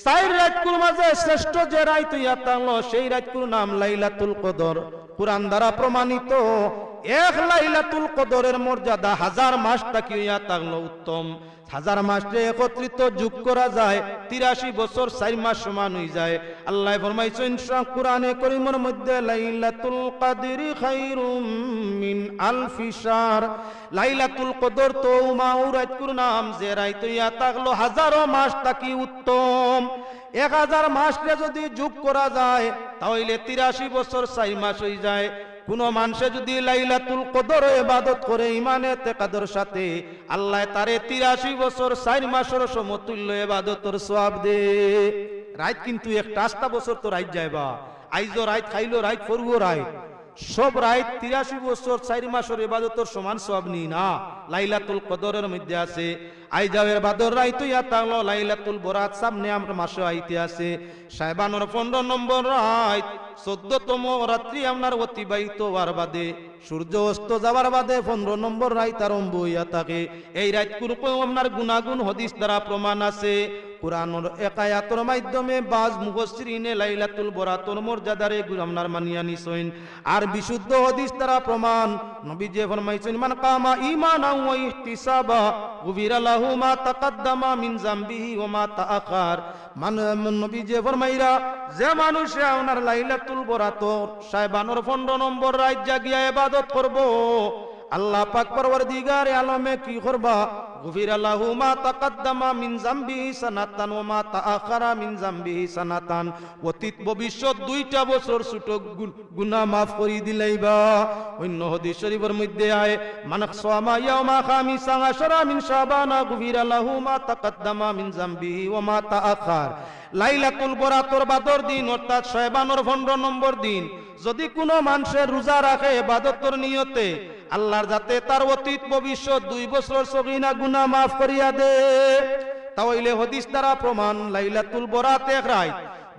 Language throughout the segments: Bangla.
চার রাতকুর মাঝে শ্রেষ্ঠ যে রায় তুইয়া তাহলো সেই রাতকুর নাম লাইলাতুল কদর। কোরআন দ্বারা প্রমাণিত, এক লাইলাতুল কদরের মর্যাদা হাজার মাস তাকিয়া তাহলো উত্তম। হাজার মাসে একত্রিত যোগ করা যায়, তিরাশি বছর চার মাস সমান হয়ে যায়। আল্লাহ ফরমাইছেন কোরআনে করিমের মধ্যে লাইলাতুল কাদরি খাইরুম মিন আলফি শাহর লাইলাতুল কদর তো মাউরাতকুর নাম, যে রাইতো ইয়া তাগলো হাজারো মাস তাকি উত্তম? এক হাজার মাসকে যদি যোগ করা যায়, তাহলে তিরাশি বছর চার মাস হয়ে যায়। কোন মানুষে যদি লাইলাতুল কদর ইবাদত করে ইমানে তেকাদর সাথে, আল্লাহ তারে তিরাশি বছর চার মাসের সমতুল্য ইবাদতর সওয়াব দে। রাত কিন্তু একটা আস্তা বছর তো রাত যাইবা। আইজো রাত খাইলো রাত ফরবো রাত। সব রাত তিরাশি বছর, চারি মাসের ইবাদতর সমান সব নি না। লাইলাতুল কদরের মধ্যে আছে। আইজাবের বাদর রাই তুই তাহলো লাইলাতুল বরাত সামনে আমরা মাসে আইতে আছে। সাহেবানোর পনেরো নম্বর রাত চোদ্দতম রাত্রি আপনার অতিবাহিত হওয়ার বাদে সূর্য অস্ত যাওয়ার বাদে পনেরো নম্বর রাত আরম্ভ হইয়া থাকে। এই রাত কুরুপেও আপনার গুণাগুণ, হদিস দ্বারা প্রমাণ আছে। কোরআনের একায়াতর মাধ্যমে বাজ মুফসসিরিনে লাইলাতুল বরাতর মর্যাদারে আপনার মানিয়া নিছেন। আর বিশুদ্ধ হদিস দ্বারা প্রমাণ নবী যে ফরমাইছেন, মান কামা ঈমানা ওয়া ইহতিসাবা, গুফিরা লাহু মা তাকাদ্দামা মিন জামবিহি ওয়া মা তাআখার। মান নবী যে ফরমাইরা, যে মানুষে আপনার লাইলাতুল বরাতর সাহেবানোর 15 নম্বর রাত জাগিয়া ইবাদত করব, আল্লাহ পাক পরওয়ারদিগার আলমে কি করবা? আল্লাহু মা তাকাদ্দামা মিন জামবিহি সানাতান ওয়া মা তাআখারা মিন জামবিহি সানাতান। অতীত, ভবিষ্যৎ দুইটা বছর ছোট গুনাহ মাফ করি দিলাইবা। অন্য হাদিস শরীফের আয়, মানাক সামা ইয়াউমা খামিসা মিন শাবানা গুফির মা তাকাদ্দামা মিন জামবিহি ওয়া মা তাআখার। লাইলাতুল বরাতর বাদর দিন, অর্থাৎ শয়বানোর 15 নম্বর দিন, যদি কোনো মানুষের রোজা রাখে ইবাদতর নিয়তে আল্লাহর যাতে তার অতীত, ভবিষ্যৎ দুই বছর সগিনা গুনাহ মাফ করিয়া দে। তাহলে হদিস দ্বারা প্রমাণ, লাইলাতুল বরাত এক রাত।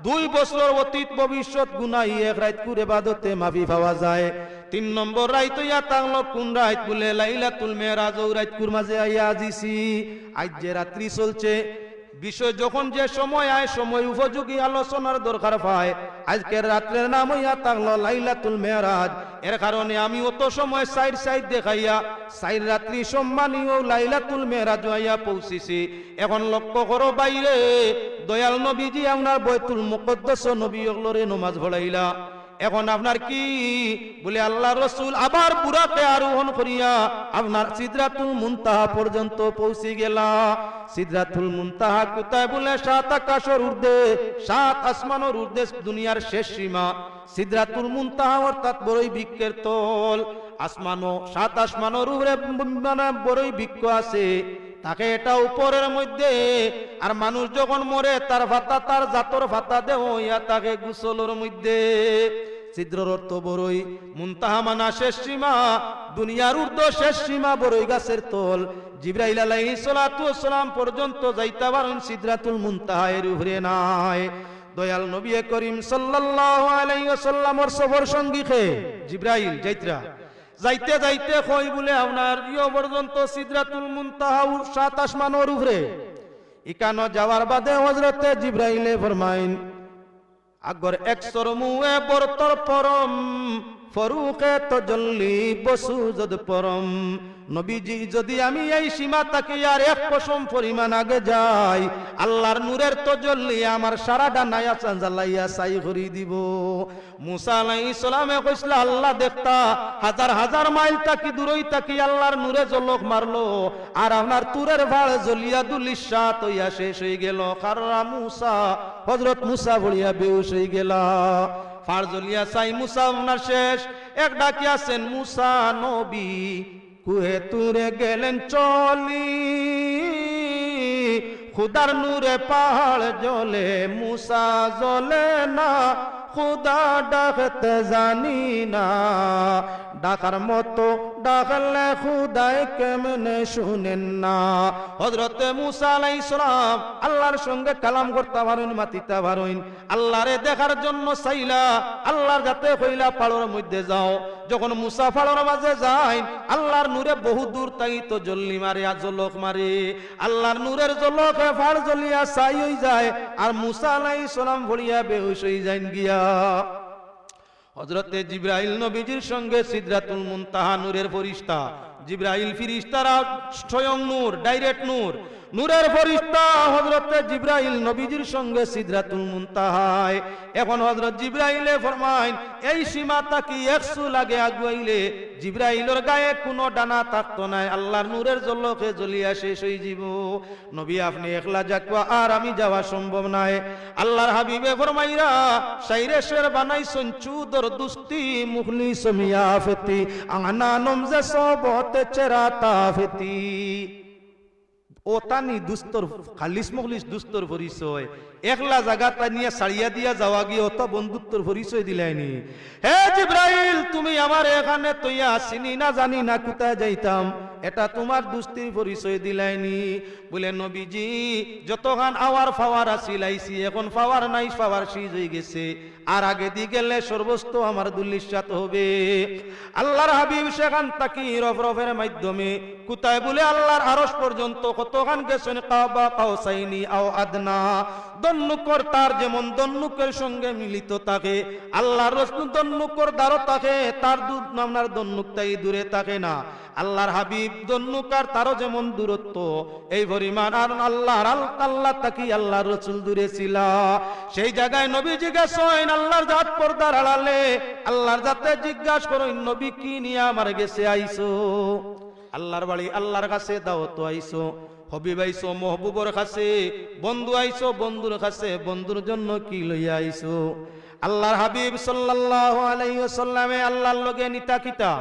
দুই বছর অতীত, ভবিষ্যৎ গুনাহ এক রাত করে ইবাদতে মাফি পাওয়া যায়। তিন নম্বর রাইত ইয়া তাংলো, কোন রাত বলে লাইলাতুল মেরাজ রাত কুর মাঝে আইয়া আজিছি আজ যে রাত্রি চলছে বিষয় যখন যে সময় আয়, সময় উপযোগী আলোচনার দরকার পায়। আজকের রাত্রের নাম হইয়া থাকল লাইলাতুল মেরাজ এর কারণে আমি অত সময় সাইড সাইড দেখাইয়া, সাইড রাত্রি সম্মানীয় লাইলাতুল মেরাজ হইয়া পৌঁছিছি। এখন লক্ষ্য করো বাইরে, দয়াল নবীজি, আপনার বৈতুল মুকদ্দস নবী নমাজ ভরাইলা এখন আপনার কি? বলে আল্লাহ রসুল আবার বুড়াকে আরোহণ করিয়া আপনার সিদ্রাতুল মুনতাহা পর্যন্ত পৌঁছে গেলা। সিদ্রাতুল মুনতাহা কোথায় বলে? সাত আকাশের ঊর্ধ্বে, সাত আসমানের ঊর্ধ্বে দুনিয়ার শেষ সীমা। সিদ্রাতুল মুনতাহা অর্থাৎ বড়ই বৃক্ষের তল। আসমানো সাত আসমানের উপরে মানে বড়ই বৃক্ষ আছে। তাকে এটা উপরের মধ্যে। আর মানুষ যখন মরে, তার ভাতা, তার জাতর ভাতা দেও ইয়া তাকে গুসলের মধ্যে। ছিদ্রর অর্থ বড়ই মুনতাহা মানা শেষ সীমা, দুনিয়ার ঊর্ধ্ব শেষ সীমা বড়ই গাছের তল। জিব্রাইল আলাইহিস সালাতু ওয়াসসালাম পর্যন্ত যাইতে পারেন সিদরাতুল মুনতাহা এর উপরে নাই। দয়াল নবী করিম সাল্লাল্লাহু আলাইহি ওয়াসাল্লামর সফর সঙ্গী খে জিব্রাইল, যাইত্রা। যাইতে যাইতে কই বলে, আপনার ইয় পর্যন্ত সিদরাতুল মুনতাহা সাত আসমানের উপরে ইকানো যাওয়ার বাদে হজরতে জিব্রাইলে ফরমাইন আগর এক সরমুয়ে বরতর পরম। ফরুকে তজল্লি বসু যদ পরম। নবীজি, যদি আমি এই সীমা তাকে আর এক পশম পরিমাণ আগে যাই, আল্লাহর নূরের তজল্লি আমার সারা ডানায়া চাঞ্জালাইয়া সাই ভরি দিব। আল্লাহ দেখতা, হাজার হাজার মাইল তাকি দূরই তাকি আল্লাহর নূরে জলক মারলো, আর আপনার তুরের ভাড় জ্বলিয়া দুলিশা তৈয়া শেষ হয়ে গেল। কাররা মুসা হজরত মুসা বলিয়া বেউস হয়ে গেলা। ফার সাই মুসা আপনার শেষ। এক ডাকি আছেন, মুসা নবী, কুহে তুরে গেলেন চলি। খুদার নূরে পাহাড় জলে মুসা জলে না, খুদা ডাকতে জানি না। ডাকার মতো ডাকলে খুদাই কেমনে শুনেন না? হজরতে মুসা আলাইহিস সালাম আল্লাহর সঙ্গে কালাম করতে পারেন, মাতিতে পারেন। আল্লাহরে দেখার জন্য চাইলা, আল্লাহর যাতে কইলা পাড়র মধ্যে যাও। যখন মুসা পাড়র মাঝে যায়, আল্লাহর নূরে বহু দূর তাই তো জল্লি মারে আর জলক মারে। আল্লাহর নূরের জলকে ফাড় জ্বলিয়া ছাই হয়ে যায়, আর মুসা আলাইহিস সালাম ভরিয়া বেহুশ হয়ে যাইন গিয়া। হজরতে জিব্রাইল নবীজির সঙ্গে সিদ্রাতুল মুনতাহা নূরের ফরিস্তা। জিব্রাইল ফিরিস্তারা স্বয়ং নূর ডাইরেক্ট নূর। নূরের ফরিস্তা হজরতে জিব্রাইল নবীজির সঙ্গে সিদরাতুল মুনতাহায়। এখন হজরত জিব্রাইলে ফরমাইন, এই সীমা তাকি একশো লাগে আগুয়াইলে, জিব্রাইলের গায়ে কোনো ডানা থাকতো নাই, আল্লাহর নূরের জল্লকে জ্বলিয়া শেষ হয়ে যাব। নবী, আপনি একলা যাকুয়া আর আমি যাওয়া সম্ভব নাই। আল্লাহর হাবিবে ফরমাইরা, সাইরে শের বানাই সঞ্চুদর দুস্তি, মুখলি সমিয়া ফেতি, আনা নমজে সবতে চেরা তাফেতি ও তানি দুস্তর খালিস মখলিস দুস্তর পরিচয় একলা জায়গা তা নিয়ে সারিয়া দিয়া যাওয়া গিয়ে অত বন্ধুত্বর পরিচয় দিলাইনি। হে জিব্রাইল, তুমি আমার এখানে তৈয়া চিনি না জানি না কোথায় যাইতাম। এটা তোমার দুস্তির পরিচয় দিলাইনি। বলে, নবীজি, যতখান আওয়ার ফাওয়ার আসিল আইসি এখন ফাওয়ার নাই, ফাওয়ার সিজ হয়ে গেছে। আর আগে দি গেলে সর্বস্ত আমার দুল্লিশাত হবে। আল্লাহর হাবিব সেখান তাকি রফ রফের মাধ্যমে, কোথায় বলে, আল্লাহর আরস পর্যন্ত কতখান গেছেন কাবা কাউসাইনি আও আদনা। দন্নুকর তার যেমন দন্নুকের সঙ্গে মিলিত থাকে, আল্লাহর রসুল দন্নুকর দ্বারও থাকে, তার দুধ নামনার দন্নুক তাই দূরে থাকে না। আল্লাহর হাবিব দন্নুকার তারও যেমন দূরত্ব, এই পরিমাণ আর আল্লাহর আল আল্লাহ তাকি আল্লাহর রসুল দূরে ছিল। সেই জায়গায় নবী জিজ্ঞাসেন আল্লাহর জাত পর্দার আড়ালে আল্লাহর জাতে জিজ্ঞাসা করেন নবী কি নিয়ে আমার গেছে আইসো? আল্লাহর বাড়ি আল্লাহর কাছে দাও তো আইসো। হবিব আইসো মহবুবর কাছে, বন্ধু আইসো বন্ধুর কাছে, বন্ধুর জন্য কি লইয়া আইসো? আল্লাহর হাবিব সাল্লাল্লাহু আলাইহি ওয়াসাল্লামে আল্লাহর লগে নিতা কিতা?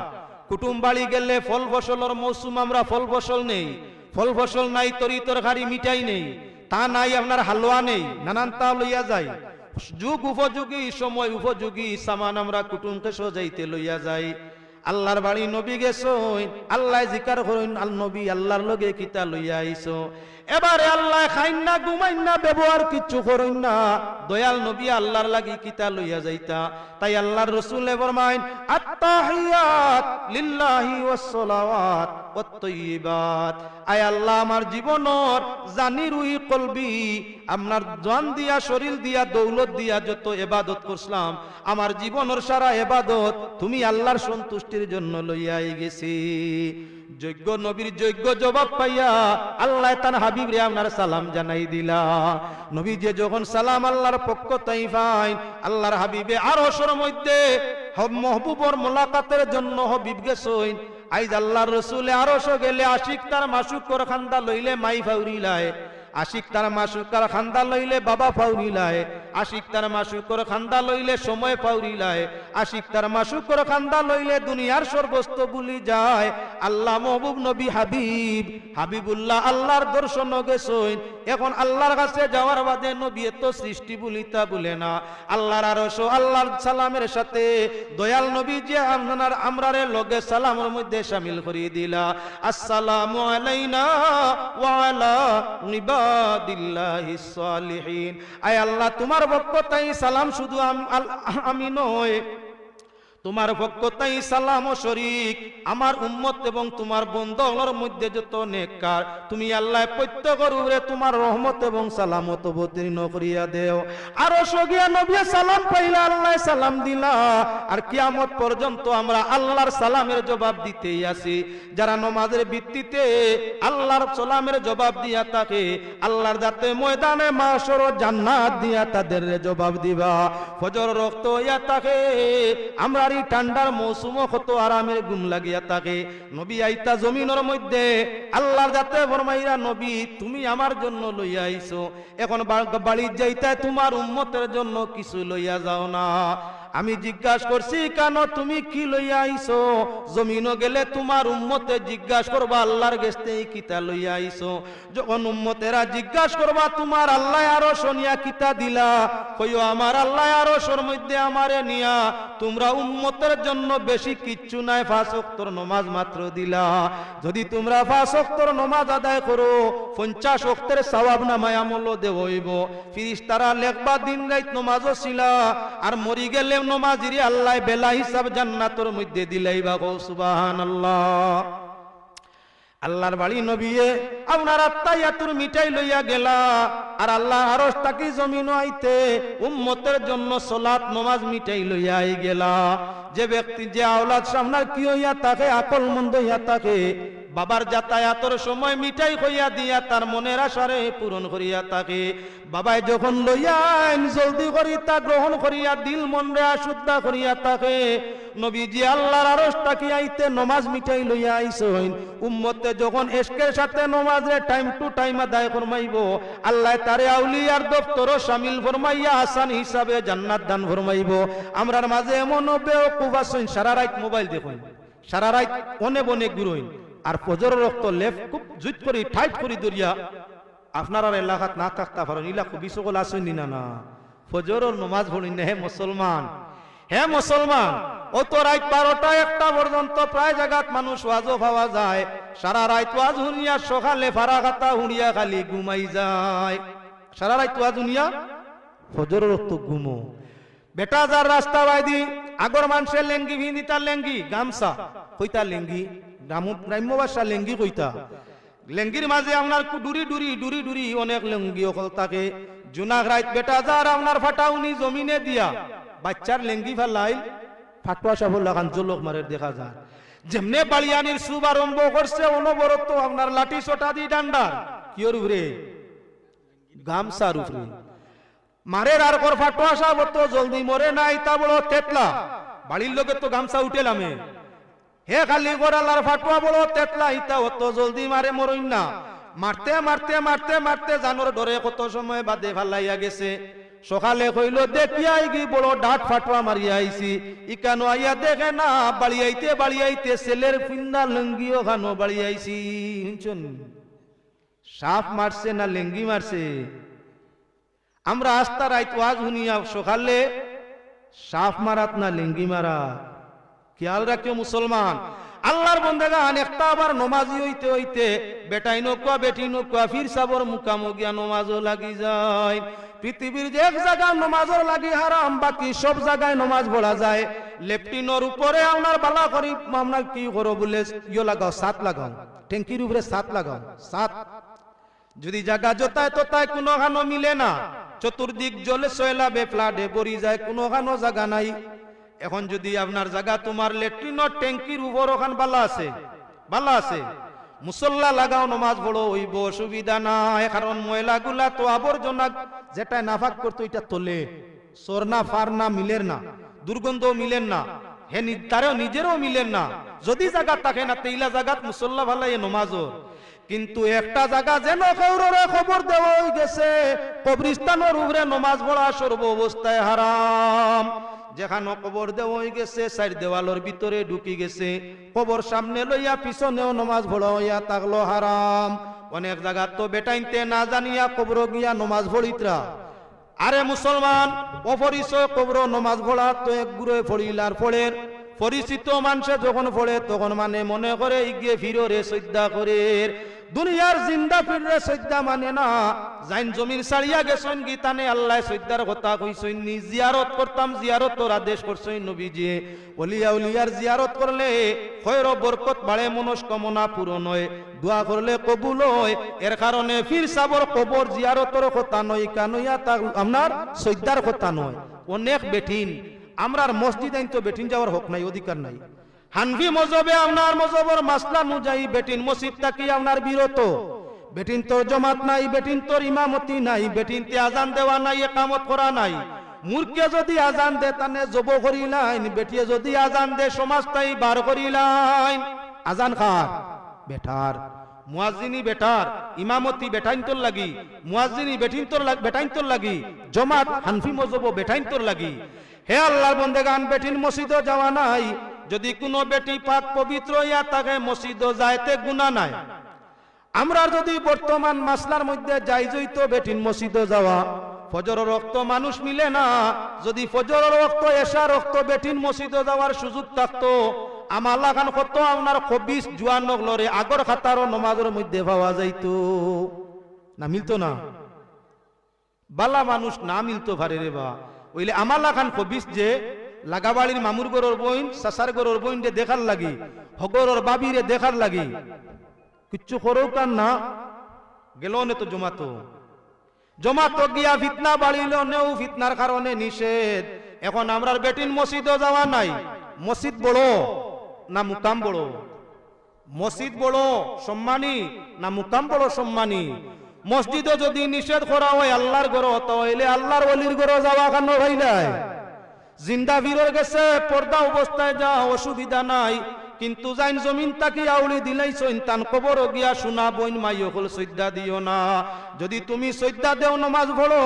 কুটুম বাড়ি গেলে ফল ফসলের মৌসুম আমরা ফল ফসল নেই, ফল ফসল নাই, তরি তরকারি মিঠাই নেই, তা নাই, আপনার হালুয়া নেই, নানান তা লইয়া যায়। যুগ উপযোগী, সময় উপযোগী, সামান আমরা কুটুমকে সজাইতে লইয়া যাই। আল্লাহর বাড়ি নবী গেছো আল্লাহ জিকার করুন আল নবী আল্লাহর লগে কিতা লইয়া আইছো। এবারে আল্লাহ খাইন না ঘুমাইন না ব্যবহার কিচ্ছু করুন না দয়াল নবী আল্লাহর লাগি কিতা লইয়া যাইতা। তাই আল্লাহর রসুল ফরমাইন, আত্তাহিয়াত লিল্লাহি ওয়াস সালাওয়াত ওয়াত আয় আল্লাহ, আমার জীবনর জানি রুহি কলবি, আপনার জান দিয়া, শরীর দিয়া, দৌলত দিয়া যত এবাদত করছিলাম, আমার জীবনের সারা এবাদত তুমি আল্লাহর সন্তুষ্টির জন্য লইয়াই গেছি। যোগ্য নবীর যোগ্য জবাব পাইয়া আল্লাহ তান হাবিব রে আপনার সালাম জানাই দিলা। নবী যে যখন সালাম আল্লাহর পক্ষ তাই পাইন আল্লাহর হাবিবে আর অসর মধ্যে হব- মহবুবর মোলাকাতের জন্য হবিব গেছইন আইজ আল্লাহর রসুলে আরও গেলে আশিক তার মাসুক কর খান্দা লইলে মাই ফাউরিলায় আশিক তার মাসুকার খান্দা লইলে বাবা ফাউরিলায় আশিক তার মাসুকর খান্দা লইলে সময় ফাউরিলায় আশিক তার মাসুকর খান্দা লইলে দুনিয়ার সর্বস্ত বুলি যায়। আল্লাহ মহবুব নবী হাবিব, হাবিবুল্লাহ আল্লাহর দর্শন গেছইন এখন আল্লাহর কাছে যাওয়ার বাদে নবী এত সৃষ্টি বলিতা বলে না। আল্লাহর আরশ আল্লাহর সালামের সাথে দয়াল নবী যে আপনার আমরারে লগে সালামের মধ্যে শামিল করিয়ে দিলা। আসসালামু আলাইনা ওয়া আলা আল্লাহ তোমার পক্ষ তাই সালাম শুধু আমি নয়। তোমার পক্ষ তাই সালাম শরিক। আমার উম্মত এবং তোমার বন্ধুর মধ্যে যত নেককার, তুমি আল্লাহ প্রত্যেকের উপরে তোমার রহমত এবং সালামত অবতীর্ণ করিয়া দেও। আরও সগিয়া নবী সালাম পাইলা, আল্লাহ সালাম দিলা। আর কিয়ামত পর্যন্ত আমরা আল্লাহর সালামের জবাব দিতেই আছি। যারা নমাজের ভিত্তিতে আল্লাহর সালামের জবাব দিয়া থাকে, আল্লাহর যাতে ময়দানে মাসর জান্নাত দিয়া তাদের জবাব দিবা। ফজর রক্ত ইয়া থাকে, আমরা এই ঠান্ডার মৌসুম কত আরামের গুম লাগিয়া থাকে। নবী আইতা জমিনের মধ্যে আল্লাহর যাতে ফরমাইরা নবী, তুমি আমার জন্য লইয়া আইছো। এখন বাড়ির যাইতে তোমার উম্মতের জন্য কিছু লইয়া যাও না। আমি জিজ্ঞাসা করছি, কেন তুমি কি লইয়া আইছো? জমিনও গেলে তোমার উম্মতে জিজ্ঞাসা করবা, আল্লাহর গেস্তে কিতা লইয়া আইছো? যখন উম্মতেরা জিজ্ঞাসা করবা, তোমার আল্লাহ আরও শোনিয়া কিতা দিলা? কইও, আমার আল্লাহ আরও সর মধ্যে আমারে নিয়া, তোমরা উম্মতের জন্য বেশি কিচ্ছু নাই ওয়াক্তর নমাজ মাত্র দিলা। যদি তোমরা ওয়াক্তর নমাজ আদায় করো, পঞ্চাশ ওয়াক্তের সওয়াব নামায় আমল দেব হইব। ফিরিস্তারা লেখবা, দিন রাত নমাজও ছিলা, আর মরি গেলে নমাজিরি আল্লাহ বেলা হিসাব জান্নাতর মধ্যে দিলাই বা সুবহানাল্লাহ। আল্লাহর বাড়ি নবিয়ে, আপনার আত্মাইয়াতুর মিঠাই লইয়া গেলা। আর আল্লাহ আরস তাকি জমিন আইতে, উম্মতের জন্য সলাত নমাজ মিঠাই লইয়া আই গেলা। যে ব্যক্তি, যে আওলাদ সামনার কি হইয়া তাকে আকল মন্দ হইয়া তাকে বাবার যাতায়াতের সময় মিঠাই হইয়া দিয়া তার মনের আশারে পূরণ করিয়া তাকে। বাবাই যখন লইয়া আইন, জলদি করি তা গ্রহণ করিয়া দিল মনরে আশুদ্ধা করিয়া তাকে। নবীজি আল্লাহর আরস তাকি আইতে নমাজ মিঠাই লইয়া আইসইন। উম্মতে যখন এসকের সাথে নমাজে টাইম টু টাইম আদায় ফরমাইব, আল্লাহ তারে আউলিয়ার দপ্তর শামিল ফরমাইয়া আসান হিসাবে জান্নাত দান ফরমাইব। আমরার মাঝে এমন বেওকুফ আছেন, সারা রাত মোবাইল দেখুন, সারা রাত অনেক অনেক গুরুইন আর ফজর রক্ত লেফ খুব জুত করি, টাইট করি দরিয়া। আপনার এলাকাত না থাকতে পারেন ইলাকু বিশ্বকল আসেন না না ফজরের নমাজ পড়িন হে মুসলমান। হে মুসলমান, ও তো রাত বারোটা একটা পর্যন্ত প্রায় জায়গাত মানুষ ওয়াজও পাওয়া যায়। সারা রাত ওয়াজ হুনিয়া সকালে ফারাগাতা হুনিয়া খালি ঘুমাই যায়। সারা রাত ওয়াজ হুনিয়া ফজর রক্ত ঘুমো। বেটা যার রাস্তা বাইদি, আগর মানুষের লেঙ্গি ভিনিতা লেঙ্গি, গামছা কইতা লেঙ্গি। গ্রাম্য ভাষা লেঙ্গি কইতা। লেঙ্গির মাঝে আপনার ডুরি ডুরি ডুরি ডুরি অনেক লেঙ্গি অকল থাকে জুনাক রাইত বেটা যার আপনার ফাটাউনি জমিনে দিয়া। বাচ্চার লেঙ্গি ফেলাই ফাটুয়া সাফল লাগান জলক মারের দেখা যায়। যেমনে বালিয়ানির সুব আরম্ভ করছে, অনবরত আপনার লাঠি সোটা দি ডান্ডার। কিয়র উপরে? গামছার উপরে। মারের আর কর ফাটুয়া সাহেব তো জলদি মরে নাই, তা বড় তেতলা। বাড়ির লোকের তো গামছা উঠেলামে হে খালি গোড়ালার ফাটুয়া বড় তেতলা ইতা অত জলদি মারে মরইন না। মারতে মারতে মারতে মারতে জানোর ডরে কত সময় বাদে ফালাইয়া গেছে। সকালে কইল দেখিয়াই গি বড় ডাট ফাটুয়া মারিয়া আইছি। ইকানো আইয়া দেখে না বাড়িয়াইতে বাড়িয়াইতে ছেলের ফিন্দা লঙ্গিও খানো বাড়িয়াইছি শুনছেন? সাপ মারছে না লেঙ্গি মারছে? আমরা আস্তা রাইত ওয়াজ শুনিয়া সকালে সাপ মারাত না লেঙ্গি মারা খেয়াল রাখিও মুসলমান। আল্লাহর বন্দেগান, একটা আবার নমাজি হইতে হইতে বেটাই নকুয়া বেটি নকুয়া ফির সাবর মুখামুখিয়া নমাজও লাগি যায়। পৃথিবীর যে এক জায়গায় নমাজও লাগি হারাম, বাকি সব জায়গায় নমাজ পড়া যায়। লেফটিনোর উপরে আপনার বালা করি আপনার কি করো বলে ইয়ে লাগাও, সাত লাগাও। ট্যাঙ্কির উপরে সাত লাগাও, সাত। যদি জায়গা জোতায় তোতায় কোনো খানো মিলে না, চতুর্দিক জলে সয়লাবে, ফ্লাডে বরি যায় কোনো খানো জায়গা নাই। এখন যদি আপনার জায়গা তোমার লেট্রিনের ট্যাঙ্কির উপর ওখান বালা আছে বালা আছে, মুসল্লা লাগাও, নমাজ পড়ো, হইব অসুবিধা নাই, কারণ ময়লাগুলা তো আবর্জনা, যেটা নাফাক করতো এটা তোলে। সোর না, ফার না, মিলের না দুর্গন্ধ মিলেন না, হে তারও নিজেরও মিলেন না। যদি জায়গা থাকে না, তেইলা জায়গাত মুসল্লা ভালাই নমাজও। কিন্তু একটা জায়গা যেন খবর দেওয়া গেছে কবরিস্তানের উপরে নমাজ পড়া সর্ব অবস্থায় হারাম। যেখানে কবর দেওয়া গেছে সাইড দেওয়ালের ভিতরে ঢুকি গেছে। কবর সামনে লইয়া পিছনেও নমাজ পড়া হইয়া থাকল হারাম। অনেক জায়গা তো বেটাইতে না জানিয়া কবর গিয়া নমাজ পড়িতরা আরে মুসলমান, অপরিচয় কবর নমাজ পড়া তো এক গুড়ে পড়িলার পড়ের পরিচিত মানুষে যখন পড়ে তখন মানে মনে করে, ইগিয়ে ফিরো রে শ্রদ্ধা করে দুনিয়ার জিন্দা ফিরে শ্রদ্ধা মানে না। জাইন জমির সারিয়া গেছেন গীতানে, আল্লাহ শ্রদ্ধার কথা কইছেন, নি জিয়ারত করতাম, জিয়ারত তোর আদেশ করছেন নবীজি। অলিয়া উলিয়ার জিয়ারত করলে খয়র বরকত বাড়ে মনস্কামনা পূরণ হয়। দোয়া করলে কবুল হয়। এর কারণে ফির সাবর কবর জিয়ারতর কথা নয় কানুয়া তা আপনার শ্রদ্ধার কথা নয়। অনেক বেঠিন। আমরার মসজিদ আইন তো বেটিন যাওয়ার হক নাই, অধিকার নাই। হানভি মজবে আপনার মজবর মাসলা অনুযায়ী বেটিন মসজিদ থাকি আপনার বিরত। বেটিন তোর জমাত নাই, বেটিন তোর ইমামতি নাই, বেটিন তে আজান দেওয়া নাই, একামত করা নাই। মূর্খে যদি আজান দে, তানে জব করিলাইন বেটিয়ে যদি আজান দে, সমাজ তাই বার করিলাইন আজান খার বেটার। মুয়াজিনি বেটার, ইমামতি বেটাইন্তর লাগি। মুয়াজিনি বেটিন্তর লাগ- বেটাইন্তর লাগি। জমাত হানফি মজব বেটাইন্তর লাগি। হে আল্লাহর বন্দেগান, বেটিন মসজিদও যাওয়া নাই। যদি কোনো বেটি পাক পবিত্র ইয়া তাকে মসজিদও যাইতে গুণা নাই। আমরা যদি বর্তমান মাসলার মধ্যে যাই জইতো বেটিন মসজিদে যাওয়া ফজর রক্ত মানুষ মিলে না। যদি ফজর রক্ত এসা রক্ত বেটিন মসজিদে যাওয়ার সুযোগ থাকতো, আমার লাগান কত আপনার খবিস জুয়ান নগলরে আগর খাতার নমাজের মধ্যে পাওয়া যাইতো। না, মিলতো না। বালা মানুষ না মিলতো পারে রে বা। ওইলে আমার লাগান খবিস যে লাগাবাড়ির মামুর গরর বইন, সাসার গরর বইন রে দেখার লাগি, হগরর বাবিরে দেখার লাগি। কিচ্ছু করো কান না গেল নে তো জমাতো। জমাতো গিয়া ফিতনা বাড়িল, নেও ফিতনার কারণে নিষেধ। এখন আমরার বেটিন মসজিদও যাওয়া নাই। মসজিদ বড় না মুকাম বড়? মসজিদ বড় সম্মানী না মুকাম বড় সম্মানী? মসজিদও যদি নিষেধ করা হয়, আল্লাহর গড় তাহলে আল্লাহর অলির গড় যাওয়া কেন ভাই নাই? জিন্দা ভিড় গেছে পর্দা অবস্থায় যা, অসুবিধা নাই। কিন্তু যাইন জমিন তাকি আউলি দিলাই সৈন্তান কবর গিয়া শোনা, বইন মাই হল সৈদ্যা দিও না। যদি তুমি সৈদ্যা দেও নমাজ পড়ো,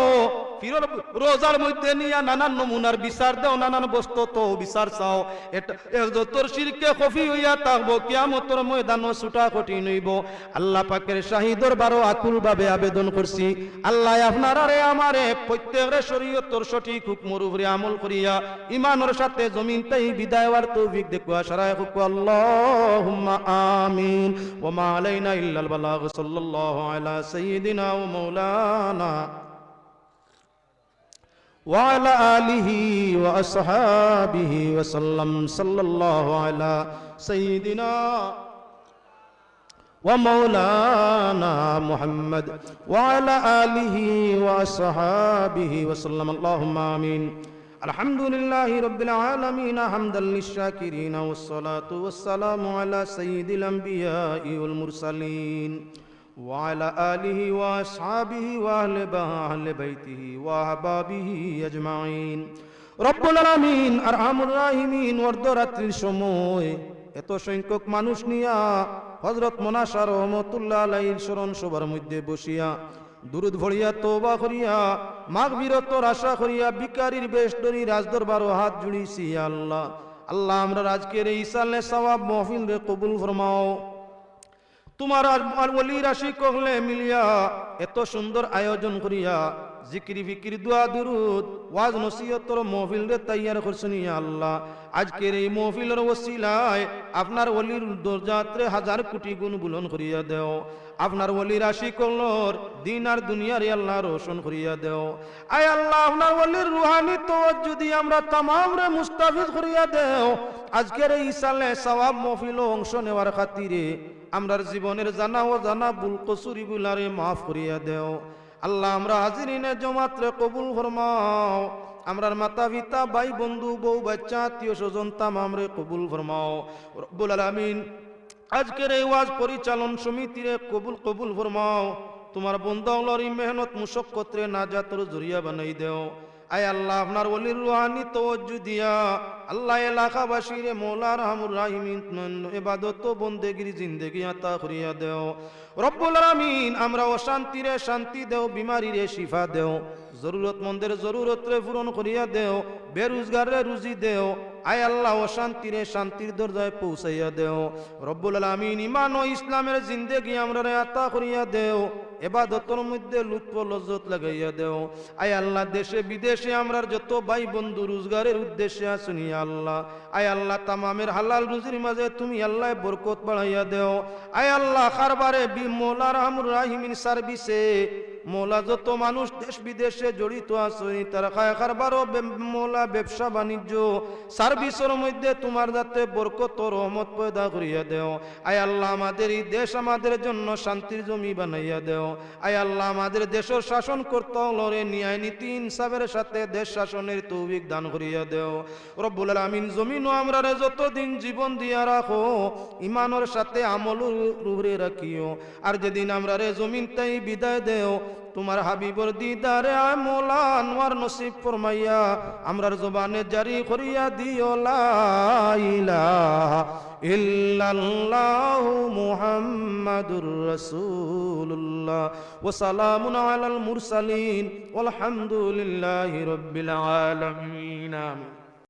ফিরর রোজার মধ্যে নিয়া নানান নমুনার বিচার দেও, নানান বস্তু তো বিচার চাও। তোর শিরকে কফি হইয়া থাকব, কিয়ামতর ময়দান ছুটা কঠিন হইব আল্লাহ পাকের শাহিদর বারো আকুল ভাবে আবেদন করছি। আল্লাহ আপনার আরে আমারে প্রত্যেকের শরীয়তর সঠিক হুকমর উপরে আমল করিয়া ইমানের সাথে জমিন তাই বিদায় হওয়ার তৌফিক দেখুয়া সারায় হুক, আল্লাহুম্মা আমিন। ওয়া মা আলাইনা ইল্লাল বালাগ, সাল্লাল্লাহু আলা সাইয়্যিদিনা ومولانا وعلى آله وأصحابه وسلم صلى الله على سيدنا ومولانا محمد وعلى آله وأصحابه وسلم. اللهم آمين. الحمد لله رب العالمين حمدا للشاكرين والصلاة والسلام على سيد الأنبياء والمرسلين. وعلى آله وأصحابه وأهل أهل بيته وأحبابه أجمعين رب العالمين أرحم الراحمين ওর্ধরাত্রির সময় এত সংখ্যক মানুষ নিয়া হজরত মোনাসার রহমতুল্লাহ আলাইহির স্মরণ সবার মধ্যে বসিয়া দুরুদ ভরিয়া তোবা করিয়া মাঘ বীরত্বর আশা করিয়া বিকারির বেশ ধরি রাজদরবারও হাত জুড়িছি আল্লাহ আল্লাহ আমরা আজকের এই সালে সওয়াব মহফিল রে কবুল ফরমাও তোমার আর ওলি রাশি কহলে মিলিয়া এত সুন্দর আয়োজন করিয়া জিকিরি ফিকির দোয়া দুরুদ, ওয়াজ নসিহতর মহফিল রে তৈয়ার করছেন আল্লাহ। আজকের এই মহফিলের ওসিলায় আপনার ওলির দরজাত্রে হাজার কোটি গুণ বুলন করিয়া দেও। আপনার ওলি রাশি কলর দিন আর দুনিয়ার আল্লাহ রোশন করিয়া দেও। আয় আল্লাহ, আপনার ওলির রুহানি তো যদি আমরা তামাম রে মুস্তাফিজ করিয়া দেও, আজকের এই সালে সওয়াব মহফিল অংশ নেওয়ার খাতিরে আমরার জীবনের জানা ও জানা বুল কসুরি বুলারে মাফ করিয়া দেও। আল্লাহ, আমরা হাজিরিনে জমাত্রে কবুল ফরমাও। আমরার মাতা পিতা, ভাই বন্ধু, বউ, বাচ্চা, আত্মীয় স্বজন তামামরে কবুল ফরমাও। রব্বুল আলামিন, আজকের এই ওয়াজ পরিচালন সমিতিরে কবুল কবুল ফরমাও। তোমার এই মেহনত মুশক্কতরে নাজাতর জরিয়া বানাই দেও। আয় আল্লাহ, আপনার অলির রুহানি তওজ্জু দিয়া। আল্লাহ এলাকাবাসীরে মৌলা রহমুর রাহিমিন এবাদত বন্দেগির জিন্দেগি আতা করিয়া দেও। রব্বুল আলামিন, আমরা অশান্তিরে শান্তি দেও, বিমারিরে শিফা দেও। জরুরতমন্দের জরুরতরে পূরণ করিয়া দেও বেরোজগারে রুজি দেও, আয় আল্লাহ অশান্তিরে শান্তির দরজায় পৌঁছাইয়া দেও। রব্বুল আলামিন ইমান ও ইসলামের জিন্দেগি আমরা আতা করিয়া দেও, এবাদতর মধ্যে লুৎফ লজ্জত লাগাইয়া দেও। আয় আল্লাহ, দেশে বিদেশে আমরার যত ভাই বন্ধু রোজগারের উদ্দেশ্যে আসুন আল্লাহ। আয় আল্লাহ, তামামের হালাল রুজির মাঝে তুমি আল্লাহ বরকত বাড়াইয়া দেও। আয় আল্লাহ, কারবারে বি মোলা রহমুর রাহিমিন সার্ভিসে মোলা যত মানুষ দেশ বিদেশে জড়িত আছে তারা খায় কারবারও মোলা ব্যবসা বাণিজ্য। সার্ভিসের মধ্যে তোমার যাতে বরকত রহমত পয়দা করিয়া দেও। আয় আল্লাহ আমাদের এই দেশ আমাদের জন্য শান্তির জমি বানাইয়া দেও। আয় আল্লাহ আমাদের দেশের শাসন করতে লড়ে ন্যায় নীতি ইনসাফের সাথে দেশ শাসনের তৌবিক দান করিয়া দেও। রব্বুল আলামিন জমিন ও আমরা যতদিন জীবন দিয়া রাখো ইমানের সাথে আমল রুহরে রাখিও। আর যেদিন আমরা রে জমিন তাই বিদায় দেও তোমার হাবিবর দিদারে আয় মোলা আনোয়ার নসিব ফরমাইয়া, আমরার জবানে জারি করিয়া দিও ইল্লাল্লাহু মুহাম্মাদুর রাসূলুল্লাহ। ওয়া সালামুন আলাল মুরসালিন। ওয়ালহামদুলিল্লাহি রাব্বিল আলামিন। আমিন